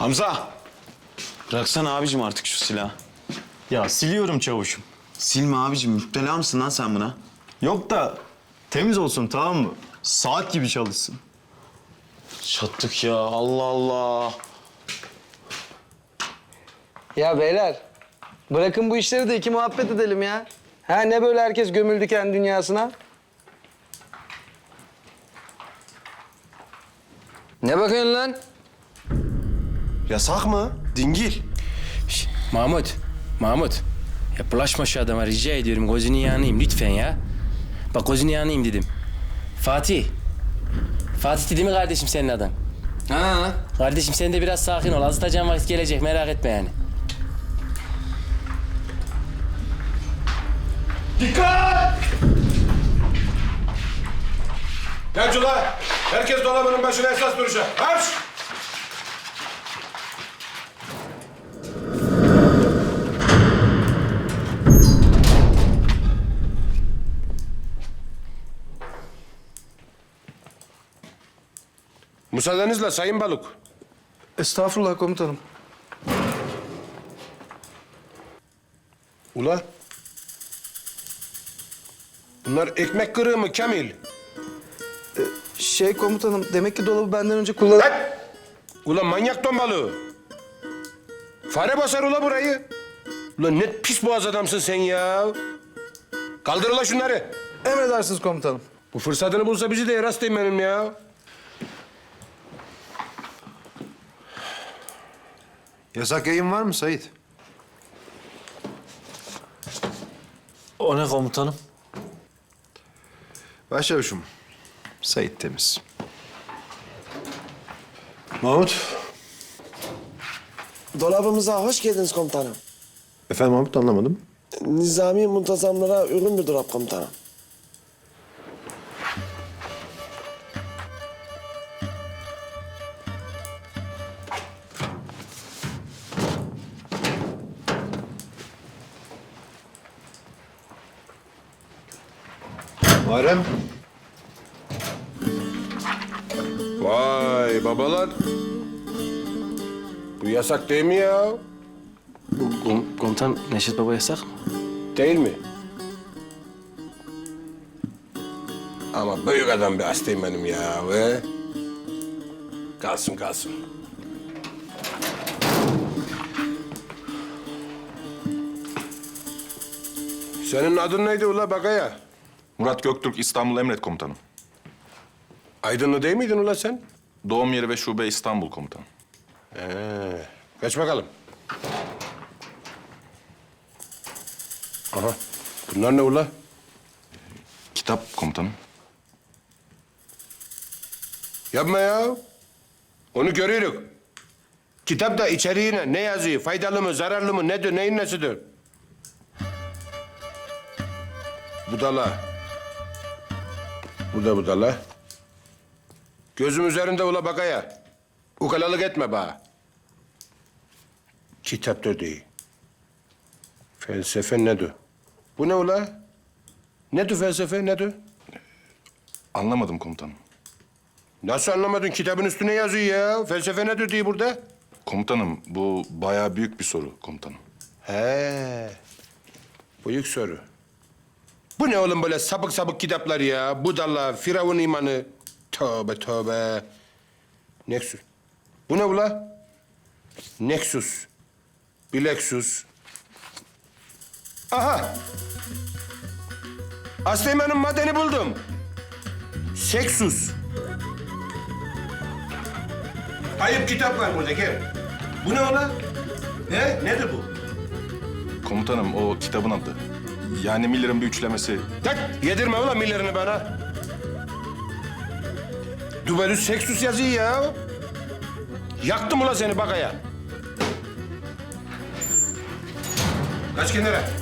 Hamza! Bıraksana abicim artık şu silahı. Ya siliyorum çavuşum. Silme abicim. Müptela mısın lan sen buna? Yok da temiz olsun tamam mı? Saat gibi çalışsın. Çattık ya. Allah Allah. Ya beyler, bırakın bu işleri de iki muhabbet edelim ya. Ha ne böyle herkes gömüldü kendi dünyasına? Ne bakıyorsun lan? Yasak mı? Dingil. Şş, Mahmut, Mahmut. Ya bulaşma şu adama rica ediyorum. Gözünü yanayım lütfen ya. Bak gözünü yanayım dedim. Fatih. Fatih dedi mi kardeşim senin adam? Ha. Kardeşim sen de biraz sakin ol. Azıtacağım vakit gelecek merak etme yani. Gençler, herkes dolabının başına esas duruşa. Marş! Müsaadenizle Sayın Balık. Estağfurullah komutanım. Ula. Bunlar ekmek kırığı mı Kamil? Şey komutanım, demek ki dolabı benden önce kullan... Lan! Ulan manyak ton balığı. Fare basar ula burayı. Ulan ne pis boğaz adamsın sen ya. Kaldır ula şunları. Emredersiniz komutanım. Bu fırsatını bulsa bizi de yarastayım benim ya. Yasak yayın var mı Sait? O ne komutanım? Başçavuşum. Sait temiz. Mahmut. Dolabımıza hoş geldiniz komutanım. Efendim Mahmut anlamadım. Nizami muntazamlara uygun bir dolap komutanım. Muharrem. Vay babalar. Bu yasak değil mi ya? Kom komutan Neşet Baba yasak mı? Değil mi? Ama büyük adam bir hastayım benim ya ve... Kalsın kalsın. Senin adın neydi ula Bagaya? Murat Göktürk İstanbul Emret Komutanım. Aydınlı değil miydin ula sen? Doğum yeri ve şube İstanbul Komutanım. Ee, geç bakalım. Aha, bunlar ne ula? Kitap Komutanım. Yapma ya. Onu görüyoruz. Kitapta içeriğine ne yazıyor? Faydalı mı, zararlı mı, nedir, neyin nesidir? Budala. Burada budala. Gözüm üzerinde ula bakaya. Ukalalık etme bana. Kitapta değil. Felsefe nedir? Bu ne ula? Nedir felsefe, nedir? Anlamadım komutanım. Nasıl anlamadın? Kitabın üstüne yazıyor ya. Felsefe nedir diye burada. Komutanım bu bayağı büyük bir soru komutanım. He. Büyük soru. Bu ne oğlum böyle sapık sapık kitaplar ya? Budala, Firavun imanı. Tövbe tövbe. Nexus. Bu ne ula? Nexus. Bilexus. Aha. Asleman'ın madeni buldum. Seksus. Kayıp kitap var burada gel. Bu ne ola? He? Nedir bu? Komutanım o kitabın adı. Yani Miller'ın bir üçlemesi. Tak yedirme ulan millerini bana. Dubelus Sextus yazıyor ya. Yaktım ulan seni bakaya. Kaç kenara.